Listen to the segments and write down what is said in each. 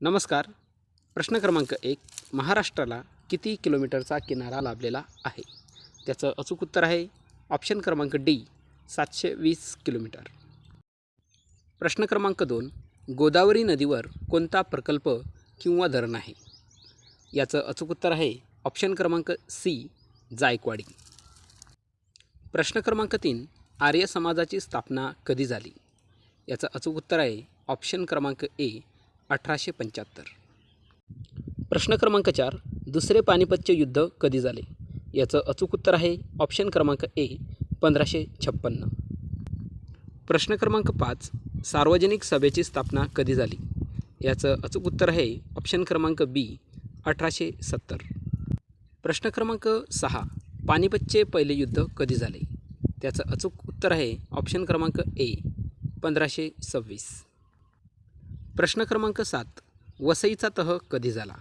नमस्कार. प्रश्न क्रमांक एक महाराष्ट्राला किती किलोमीटरचा किनारा लाभलेला आहे? त्याचं अचूक उत्तर आहे ऑप्शन क्रमांक डी सातशे वीस किलोमीटर. प्रश्न क्रमांक दोन गोदावरी नदीवर कोणता प्रकल्प किंवा धरण आहे? याचं अचूक उत्तर आहे ऑप्शन क्रमांक सी जायकवाडी. प्रश्न क्रमांक तीन आर्य समाजाची स्थापना कधी झाली? याचं अचूक उत्तर आहे ऑप्शन क्रमांक ए अठराशे पंच्याहत्तर. प्रश्न क्रमांक चार दुसरे पानिपतचे युद्ध कधी झाले? याचं अचूक उत्तर आहे ऑप्शन क्रमांक ए पंधराशे छप्पन्न. प्रश्न क्रमांक पाच सार्वजनिक सभेची स्थापना कधी झाली? याचं अचूक उत्तर आहे ऑप्शन क्रमांक बी अठराशे सत्तर. प्रश्न क्रमांक सहा पानिपतचे पहिले युद्ध कधी झाले? त्याचं अचूक उत्तर आहे ऑप्शन क्रमांक ए पंधराशे सव्वीस. प्रश्न क्रमांक सात वसईचा तह कधी झाला?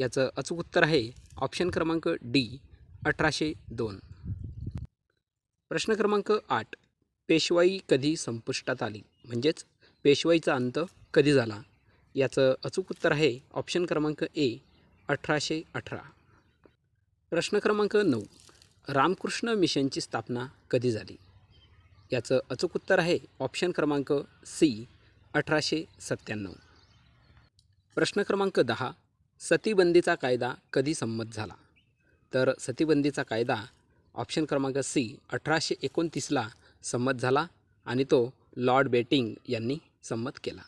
याचं अचूक उत्तर आहे ऑप्शन क्रमांक डी अठराशे दोन. प्रश्न क्रमांक आठ पेशवाई कधी संपुष्टात आली? म्हणजेच पेशवाईचा अंत कधी झाला? याचं अचूक उत्तर आहे ऑप्शन क्रमांक ए अठराशे अठरा. प्रश्न क्रमांक नऊ रामकृष्ण मिशनची स्थापना कधी झाली? याचं अचूक उत्तर आहे ऑप्शन क्रमांक सी अठराशे सत्त्याण्णव. प्रश्न क्रमांक दहा. सतीबंदीचा कायदा कधी संमत झाला? तर सतीबंदीचा कायदा ऑप्शन क्रमांक सी अठराशे एकोणतीसला संमत झाला आणि तो लॉर्ड बेटिंग यांनी संमत केला.